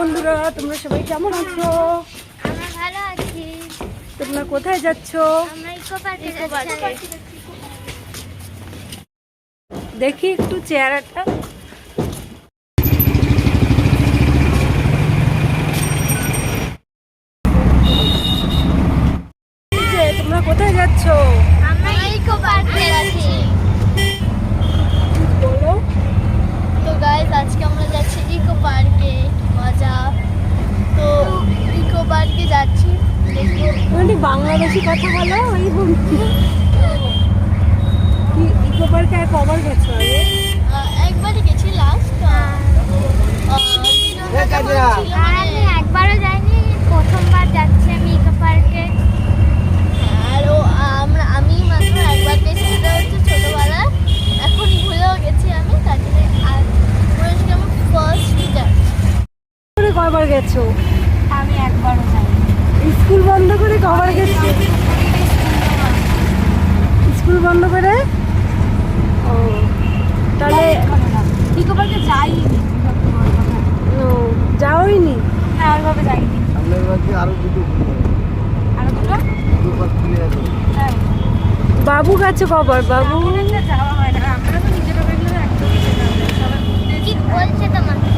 বন্ধুরা, তোমরা সবাই কেমন আছো? ভালো আছি তোমরা কোথায় যাচ্ছ? দেখি একটু চেহারাটা। তোমরা কোথায় যাচ্ছ? আমরা ইকো পার্কে বলো তো গাইস আজকে আমরা যাচ্ছি ইকো পার্কে মজা। তো ইকো পার্কে যাচ্ছি। দেখব একটু বাংলাদেশি কথা বলো ওই ইকো পার্কে আর কবার গেছো আগে আহ, একবারই গেছি লাস্ট আমি একবারও যাইনি প্রথমবার যাচ্ছি আমি ইকো পার্কে আর ও আমরা আমি মাত্র একবার গেছি সেটা হচ্ছে ছোটোবেলা এখন ভুলেও গেছি আমি তার জন্য আর মনে হচ্ছে আমার ফার্স্ট যাচ্ছি করে কবার গেছো আমি একবারও যাইনি স্কুল বন্ধ করে কবার গেছো স্কুল বন্ধ করে? ও তাহলে যাইনি যাওইনি? হ্যাঁ ওইভাবে যাইনি। সামনের বাড়িতে আরও দুটো খুলবে আর দুটো? দুটো খুলে আছে বাবু গেছে কবার বাবু? যাওয়া হয় না। আমরা তো নিজেরা বেরলে একদমই কি বলছে তোমাকে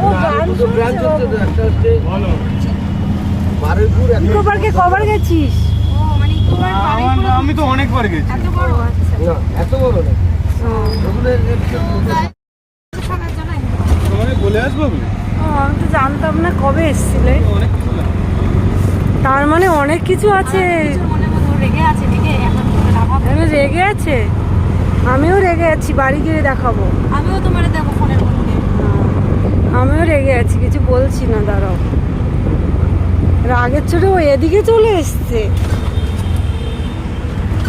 ও গান শুনছে একটা হচ্ছে ইকো পার্কে কবার গেছিস? ও মানে আমি তো অনেকবার গেছি। এত বড়? আচ্ছা। না এত বড় না। ও, ওগুলো সবার জন্য তোমাকে বলে আসব আমি? তো জানতাম না কবে এসছিলে। তার মানে অনেক কিছু আছে। রেগে আছে আমিও রেগে আছি বাড়ি গিয়ে দেখাবো। আমিও তোমার দেবো ফোনের আমিও রেগে আছি কিছু বলছি না দাঁড়াও। রাগের চোটে ও এদিকে চলে এসছে।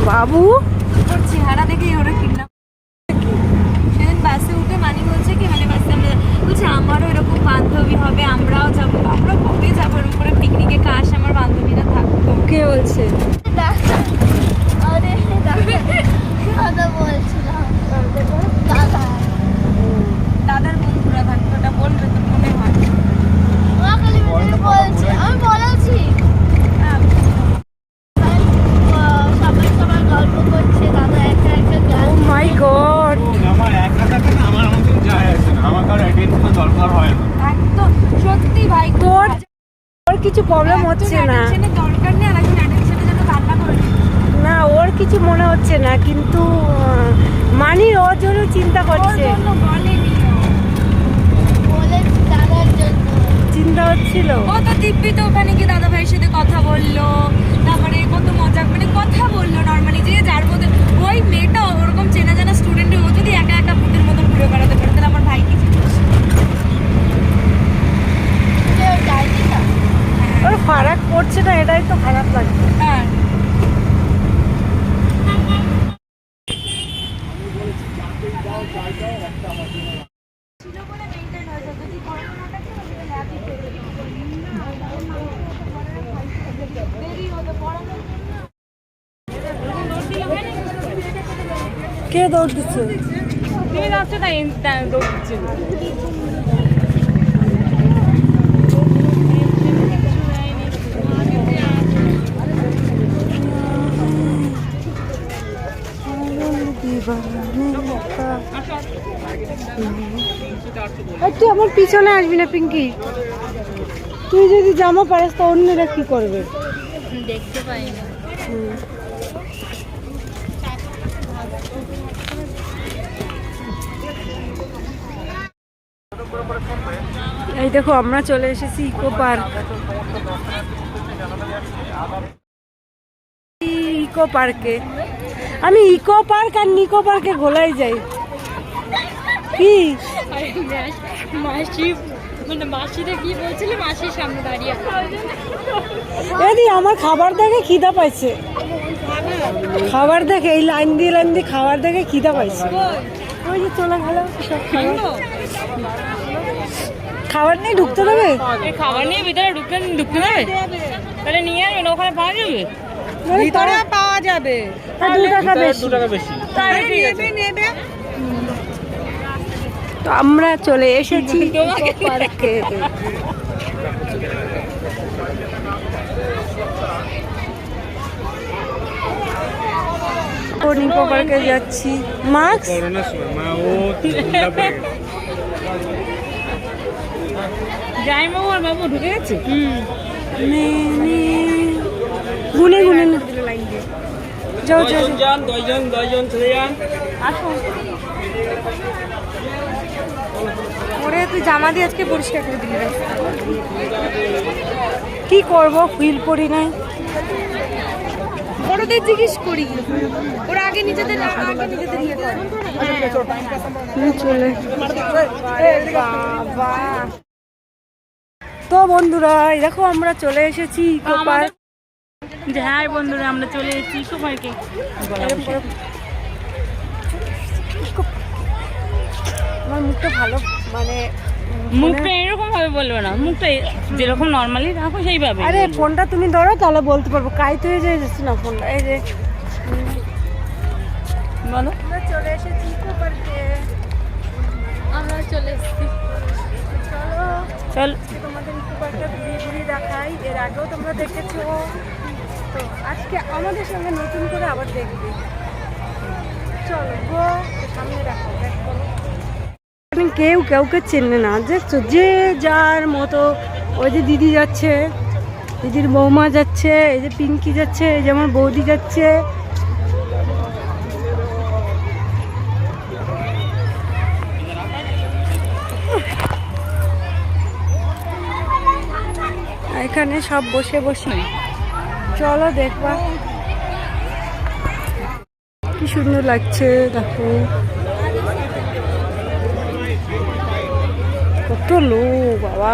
বাবু? ওর চেহারা দেখে ওরা কিডন্যাপ সেদিন বাসে উঠে মানি বলছে কি মানে বাসে আমরা বলছে আমারও এরকম বান্ধবী হবে আমরাও যাব আমরা কবে যাব? এরকম করে পিকনিকে কাশ আমার বান্ধবীরা থাকতো। কে বলছে। আরে দাদা বলছিলাম দাদা দাদার বন্ধুরা থাকতো ওটা বলবে তো মনে হয় বলছে আমি বলেছি সবাই সবাই গল্প করছে দাদা একা একা গান ও মাই গড আমার একা থাকে না আমার মতন যায় আসে না আমার কারও অ্যাটেনশনের দরকার হয় না একদম সত্যি ভাই তোর ওর কিছু প্রবলেম হচ্ছে না। দরকার নেই না ওর কিছু মনে হচ্ছে না কিন্তু আহ, মানি ওর জন্য চিন্তা করছে। চিন্তা হচ্ছিল? ও তো দিব্যি তো ওখানে গিয়ে দাদা ভাইয়ের সাথে কথা বলল তারপরে কত মজা মানে কথা বলল নর্মালি যে যার মধ্যে ওই মেয়েটা ওরকম চেনা জানা স্টুডেন্ট ও যদি একা একা ভূতের মতন ঘুরে বেড়াতে পারে তাহলে আমার ভাই কিছু ওর ফারাক পড়ছে না এটাই তো খারাপ লাগছে হ্যাঁ কে দৌড় দিচ্ছে যাচ্ছে তাই দৌড়ছে। আর তুই আমার পিছনে আসবি না পিঙ্কি। তুই যদি জামা পারিস তো অন্যরা কি করবে? দেখতে পাইনি হুম। এই দেখো, আমরা চলে এসেছি ইকো পার্ক। ইকো পার্কে। আমি ইকো পার্ক আর নিকো পার্কে গোলাই যাই। কি? আমার খাবার দেখে খিদা পাইছে। খাবার দেখে, এই লাইন দিয়ে লাইন দিয়ে খাবার দেখে পাইছে। খাবার নিয়ে ঢুকতে দেবে? খাবার নিয়ে ভিতরে ঢুকতে ঢুকতে দেবে? তাহলে নিয়ে আসবেন ওখানে পাওয়া যাবে? ভিতরে পাওয়া যাবে। দু টাকা বেশি। দু টাকা বেশি। তো তো আমরা চলে এসেছি পার্কে নিকো পার্কে যাচ্ছি। মাস্ক জামাইবাবু আর বাবু ঢুকে গেছে? গুনে গুনে। না যাও যাও যাও। যান দশজন দশজন চলে যান। ওরে তুই জামা দিয়ে আজকে পরিষ্কার করে দিলি কি করব ফিল করি নাই বড়দের জিজ্ঞেস করি। ওরা আগে নিজেদের আগে নিজেদের ইয়ে করে। চলে। বাবা। তো বন্ধুরা এই দেখো আমরা চলে এসেছি যে হ্যাঁ বন্ধুরা আমরা চলে এসেছি সবাইকে। আমার মুখটা ভালো মানে মুখটা এরকম ভাবে বলবে না মুখটা যেরকম নর্মালি রাখো সেইভাবে। আরে ফোনটা তুমি ধরো তাহলে বলতে পারব। কাইতে হয়ে যায় যাচ্ছে না ফোনটা এই যে বলো। আমরা চলে এসেছি ইকো পার্কে আমরা চলে এসেছি। চলো। তোমাদের পার্কটা ঘুরিয়ে ঘুরিয়ে দেখাই। এর আগেও তোমরা দেখেছ। তো আজকে আমাদের সঙ্গে নতুন করে আবার দেখবে। চলো গো সামনে রাখো। কেউ কাউকে চেনে না। দেখছ, যে যার মতো ওই যে দিদি যাচ্ছে, দিদির বৌমা যাচ্ছে, এই যে পিঙ্কি যাচ্ছে, এই যে আমার বৌদি যাচ্ছে। এখানে সব বসে বসে চলো দেখবা। কি সুন্দর লাগছে, দেখো। কত লোক, বাবা।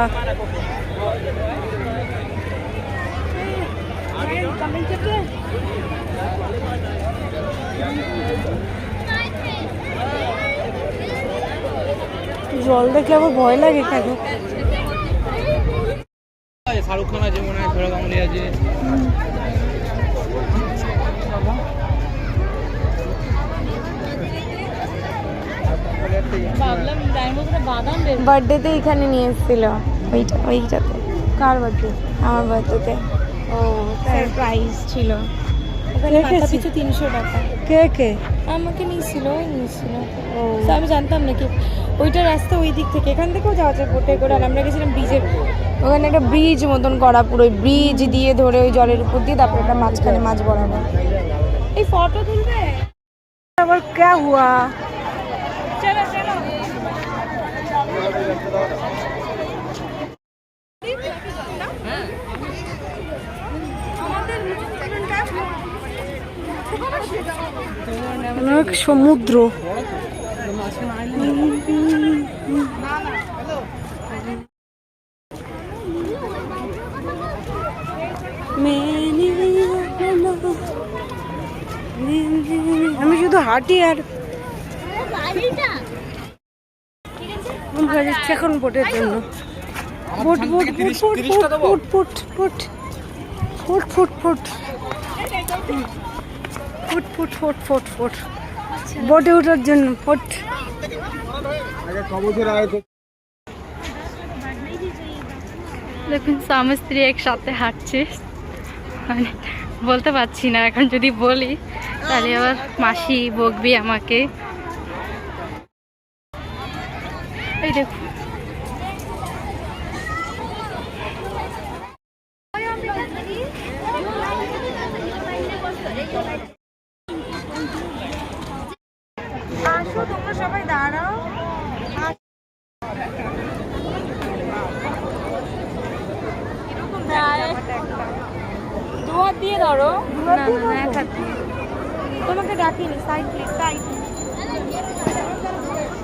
জল দেখলে আবার ভয় লাগে কেন? শাহরুখ খান আছে মনে হয় সৌরভ গাঙ্গুলি আছে বার্থডেতে এখানে নিয়ে এসেছিল। ওইটা ওইটাতে। কার বাড়ি আমার বার্থডেতে। ও তাই। প্রাইস ছিল। ওখানে মাথা পিছু তিনশো টাকা। কে কে? আমাকে নিয়েছিল ওই নিয়েছিল। তো আমি জানতাম না কি ওইটা রাস্তা ওই দিক থেকে। এখান থেকেও যাওয়া যায় বোটে করে আর আমরা গেছিলাম ব্রিজের ওখানে একটা ব্রিজ মতন করা পুরো ব্রিজ দিয়ে ধরে ওই জলের উপর দিয়ে তারপরে একটা মাঝখানে মাছ বরাবর। এই ফটো তুলবে? আবার কে হুয়া চলো চলো অনেক সমুদ্র আমি শুধু হাঁটি আর এখন বোটের জন্য ফুট ফুট ফুট ফুট ফুট ফুট ফুট ফুট ফুট ফুট ফুট ফুট ফুট ফুট ফুট। বোটে ওঠার জন্য ফুট। দেখুন স্বামী স্ত্রী একসাথে হাঁটছে। মানে বলতে পারছি না এখন যদি বলি তাহলে আবার মাসি বকবি আমাকে। এই দেখুন আসো তোমরা সবাই দাঁড়াও দুহাত দিয়ে ধরো না না না এক হাত দিয়ে। তোমাকে ডাকিনি সাইড প্লিজ সাইড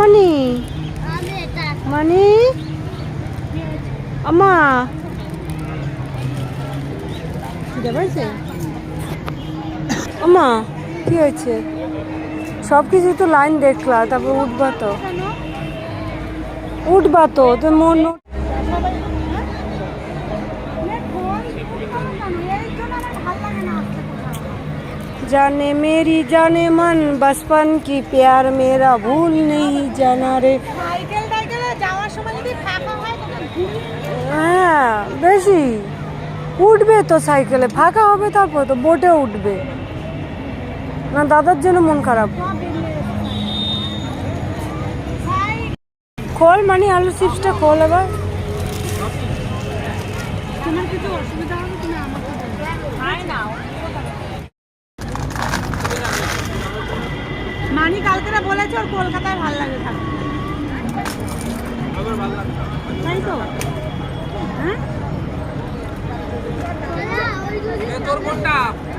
মানি? মানি? আমা আমা কি হয়েছে? সব কিছু তো লাইন দেখলা তারপর উঠবা তো। উঠবা তো তোর মন जाने मेरी जाने मन बचपन की प्यार मेरा भूल नहीं जाना रे সাইকেল টাইকেলে যাওয়ার সময় যদি ফাঁকা হয় তখন ঘুরিয়ে হ্যাঁ বেশি উঠবে তো সাইকেলে ফাঁকা হবে তারপর তো বোটে উঠবে না দাদার জন্য মন খারাপ খোল মানে আলু চিপসটা খোল এবার তোমার কিছু অসুবিধা হবে তুমি আমাকে মানি কালকে বলেছে ওর কলকাতায় ভালো লাগে থাকতে তাই তো? হ্যাঁ? তোর যদি